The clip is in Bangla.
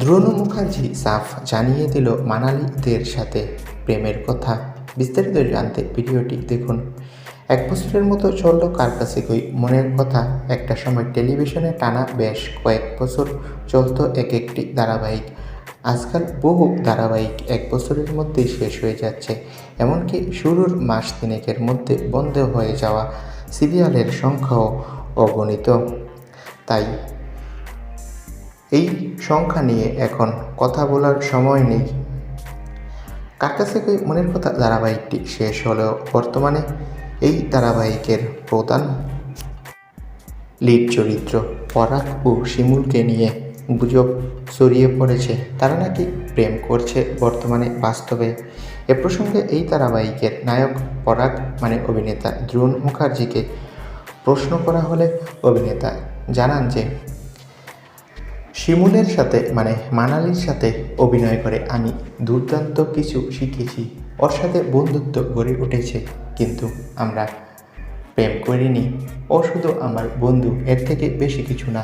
দ্রোণ মুখার্জি সাফ জানিয়ে দিল মানালিদের সাথে প্রেমের কথা। বিস্তারিত জানতে ভিডিওটি দেখুন। এক বছরের মতো চলল কার কাছে মনের কথা। একটা সময় টেলিভিশনে টানা বেশ কয়েক বছর চলতো এক একটি ধারাবাহিক। আজকাল বহু ধারাবাহিক এক বছরের মধ্যেই শেষ হয়ে যাচ্ছে। এমনকি শুরুর মাস তিনেকের মধ্যে বন্ধ হয়ে যাওয়া সিরিয়ালের সংখ্যাও অগণিত। তাই এই সংখ্যা নিয়ে এখন কথা বলার সময় নেই। কার কাছে কই মনের কথা ধারাবাহিকটি শেষ হলেও বর্তমানে এই ধারাবাহিকের প্রধান লিড চরিত্র পরাগ ও শিমুলকে নিয়ে গুজব ছড়িয়ে পড়েছে। তারা নাকি প্রেম করছে বর্তমানে বাস্তবে। এ প্রসঙ্গে এই ধারাবাহিকের নায়ক পরাগ মানে অভিনেতা দ্রুণ মুখার্জিকে প্রশ্ন করা হলে অভিনেতা জানান যে শিমুলের সাথে মানে মানালির সাথে অভিনয় করে আমি দুর্দান্ত কিছু শিখেছি। ওর সাথে বন্ধুত্ব গড়ে উঠেছে, কিন্তু আমরা প্রেম করিনি। ও শুধু আমার বন্ধু, এর থেকে বেশি কিছু না।